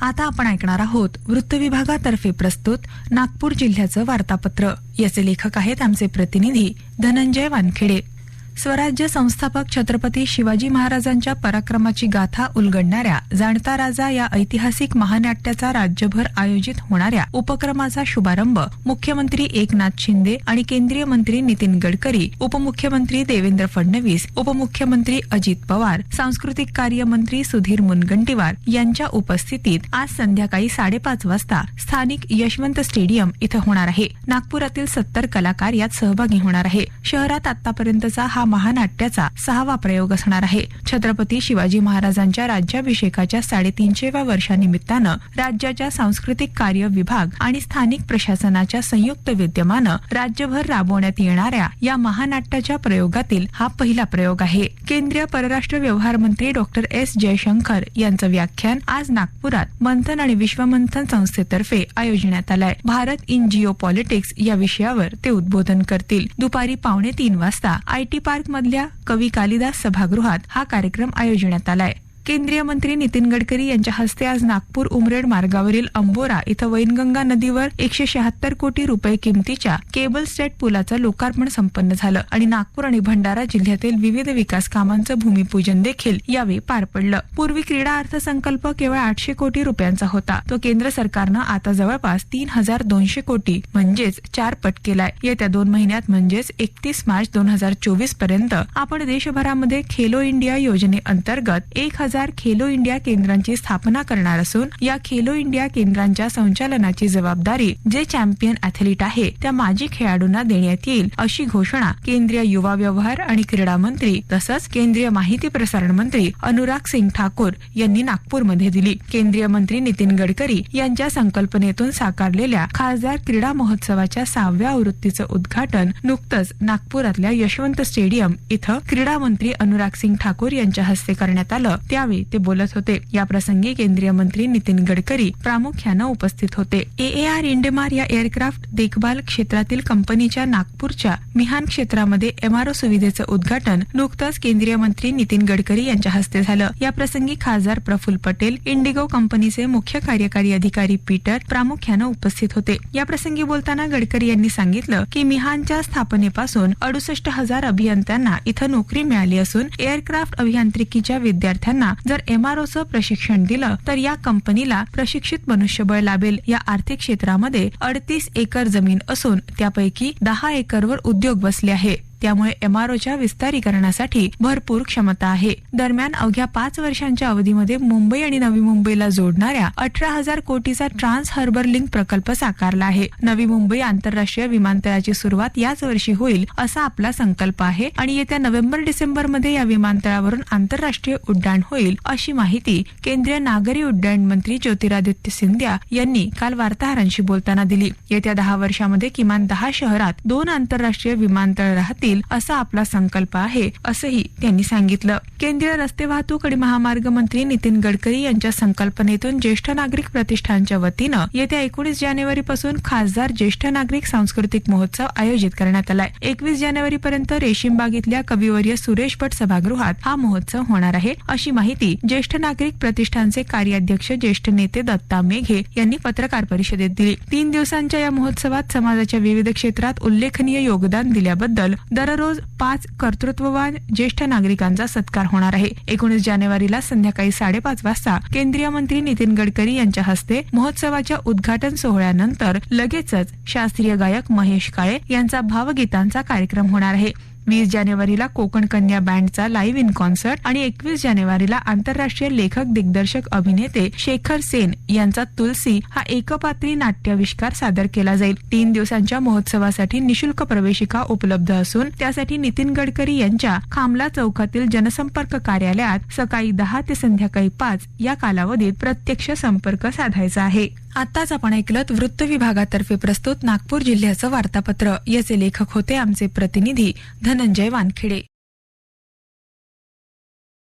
आता आपण ऐकणार आहोत. वृत्त विभागातर्फे प्रस्तुत नागपूर जिल्ह्याचं वार्तापत्र. याचे लेखक आहेत आमचे प्रतिनिधी धनंजय वानखेडे. स्वराज्य संस्थापक छत्रपती शिवाजी महाराजांच्या पराक्रमाची गाथा उलगडणाऱ्या जाणता राजा या ऐतिहासिक महानाट्याचा राज्यभर आयोजित होणाऱ्या उपक्रमाचा शुभारंभ मुख्यमंत्री एकनाथ शिंदे आणि केंद्रीय मंत्री नितीन गडकरी उपमुख्यमंत्री देवेंद्र फडणवीस उपमुख्यमंत्री अजित पवार सांस्कृतिक कार्य मंत्री सुधीर मुनगंटीवार यांच्या उपस्थितीत आज संध्याकाळी साडेपाच वाजता स्थानिक यशवंत स्टेडियम इथं होणार आहे. नागपुरातील सत्तर कलाकार यात सहभागी होणार आहे. शहरात आतापर्यंतचा हा महानाट्याचा सहावा प्रयोग असणार आहे. छत्रपती शिवाजी महाराजांच्या राज्याभिषेकाच्या साडेतीनशेव्या वर्षानिमित्तानं राज्याच्या सांस्कृतिक कार्य विभाग आणि स्थानिक प्रशासनाच्या संयुक्त विद्यमानं राज्यभर राबवण्यात येणाऱ्या या महानाट्याच्या प्रयोगातील हा पहिला प्रयोग आहे. केंद्रीय परराष्ट्र व्यवहार मंत्री डॉक्टर एस. जयशंकर यांचं व्याख्यान आज नागपुरात मंथन आणि विश्वमंथन संस्थेतर्फे आयोजण्यात आलंय. भारत इन जिओ पॉलिटिक्स या विषयावर ते उद्बोधन करतील. दुपारी पावणे तीन वाजता आयटी पार्क पार्कमधल्या कवी कालिदास सभागृहात हा कार्यक्रम आयोजण्यात आलाय. केंद्रीय मंत्री नितीन गडकरी यांच्या हस्ते आज नागपूर उमरेड मार्गावरील अंबोरा इथं वैनगंगा नदीवर एकशे शहात्तर कोटी रुपये किमतीच्या केबल स्टेट पुलाचं लोकार्पण संपन्न झालं आणि नागपूर आणि भंडारा जिल्ह्यातील विविध विकास कामांचं भूमिपूजन देखील यावेळी पार पडलं. पूर्वी क्रीडा अर्थसंकल्प केवळ आठशे कोटी रुपयांचा होता. तो केंद्र सरकारनं आता जवळपास तीन हजार दोनशे कोटी म्हणजेच चार पट केलाय. येत्या दोन महिन्यात म्हणजेच एकतीस मार्च दोन हजार चोवीसपर्यंत आपण देशभरामध्ये खेलो इंडिया योजनेअंतर्गत एक हजार खेलो इंडिया केंद्रांची स्थापना करणार असून या खेलो इंडिया केंद्रांच्या संचालनाची जबाबदारी जे चॅम्पियन अॅथलीट आहे त्या माजी खेळाडूंना देण्यात येईल अशी घोषणा केंद्रीय युवा व्यवहार आणि क्रीडा मंत्री तसंच केंद्रीय माहिती प्रसारण मंत्री अनुराग सिंग ठाकूर यांनी नागपूरमध्ये दिली. केंद्रीय मंत्री नितीन गडकरी यांच्या संकल्पनेतून साकारलेल्या खासदार क्रीडा महोत्सवाच्या सहाव्या आवृत्तीचं उद्घाटन नुकतंच नागपुरातल्या यशवंत स्टेडियम इथं क्रीडा मंत्री अनुराग सिंग ठाकूर यांच्या हस्ते करण्यात आलं. त्यावेळी ते बोलत होते. याप्रसंगी केंद्रीय मंत्री नितीन गडकरी प्रामुख्यानं उपस्थित होते. ए आर इंडेमार या एअरक्राफ्ट देखभाल क्षेत्रातील कंपनीच्या नागपूरच्या मिहान क्षेत्रामध्ये एमआरओ सुविधेचं उद्घाटन नुकतंच केंद्रीय मंत्री नितीन गडकरी यांच्या हस्ते झालं. या प्रसंगी खासदार प्रफुल्ल पटेल इंडिगो कंपनीचे मुख्य कार्यकारी अधिकारी पीटर प्रामुख्यानं उपस्थित होते. या प्रसंगी बोलताना गडकरी यांनी सांगितलं की मिहानच्या स्थापनेपासून अडुसष्ट हजार अभियंत्यांना इथं नोकरी मिळाली असून एअरक्राफ्ट अभियांत्रिकीच्या विद्यार्थ्यांना जर एमआरओचं प्रशिक्षण दिलं तर या कंपनीला प्रशिक्षित मनुष्यबळ लाभेल. या आर्थिक क्षेत्रामध्ये अडतीस एकर जमीन असून त्यापैकी दहा एकरवर उद्योग बसले आहे. त्यामुळे एमआरओच्या विस्तारीकरणासाठी भरपूर क्षमता आहे. दरम्यान अवघ्या पाच वर्षांच्या अवधीमध्ये मुंबई आणि नवी मुंबईला जोडणाऱ्या अठरा हजार कोटीचा ट्रान्स हार्बर लिंक प्रकल्प साकारला आहे. नवी मुंबई आंतरराष्ट्रीय विमानतळाची सुरुवात याच वर्षी होईल असा आपला संकल्प आहे आणि येत्या नोव्हेंबर डिसेंबरमध्ये या विमानतळावरून आंतरराष्ट्रीय उड्डाण होईल अशी माहिती केंद्रीय नागरी उड्डाण मंत्री ज्योतिरादित्य सिंधिया यांनी काल वार्ताहरांशी बोलताना दिली. येत्या दहा वर्षामध्ये किमान दहा शहरात दोन आंतरराष्ट्रीय विमानतळ राहतील येईल असा आपला संकल्प आहे असंही त्यांनी सांगितलं. केंद्रीय रस्ते वाहतूक आणि महामार्ग मंत्री नितीन गडकरी यांच्या संकल्पनेतून ज्येष्ठ नागरिक प्रतिष्ठानच्या वतीनं येत्या एकोणीस जानेवारी पासून खासदार ज्येष्ठ नागरिक सांस्कृतिक महोत्सव आयोजित करण्यात आलाय. एकवीस जानेवारी पर्यंत रेशीमबाग इथल्या कविवर्य सुरेश भट सभागृहात हा महोत्सव होणार आहे अशी माहिती ज्येष्ठ नागरिक प्रतिष्ठानचे कार्याध्यक्ष ज्येष्ठ नेते दत्ता मेघे यांनी पत्रकार परिषदेत दिली. तीन दिवसांच्या या महोत्सवात समाजाच्या विविध क्षेत्रात उल्लेखनीय योगदान दिल्याबद्दल दररोज पाच कर्तृत्ववान ज्येष्ठ नागरिकांचा सत्कार होणार आहे. एकोणीस जानेवारीला संध्याकाळी साडेपाच वाजता केंद्रीय मंत्री नितीन गडकरी यांच्या हस्ते महोत्सवाच्या उद्घाटन सोहळ्यानंतर लगेचच शास्त्रीय गायक महेश काळे यांचा भावगीतांचा कार्यक्रम होणार आहे. वीस जानेवारीला कोकण कन्या बँडचा लाईव्ह इन कॉन्सर्ट आणि एकवीस जानेवारीला आंतरराष्ट्रीय लेखक दिग्दर्शक अभिनेते शेखर सेन यांचा तुलसी हा एकपात्री नाट्याविष्कार सादर केला जाईल. तीन दिवसांच्या महोत्सवासाठी निशुल्क प्रवेशिका उपलब्ध असून त्यासाठी नितीन गडकरी यांच्या खामला चौकातील जनसंपर्क कार्यालयात सकाळी दहा ते संध्याकाळी पाच या कालावधीत प्रत्यक्ष संपर्क साधायचा आहे. आताच आपण ऐकलत वृत्त विभागातर्फे प्रस्तुत नागपूर जिल्ह्याचं वार्तापत्र. याचे लेखक होते आमचे प्रतिनिधी धनंजय वानखेडे.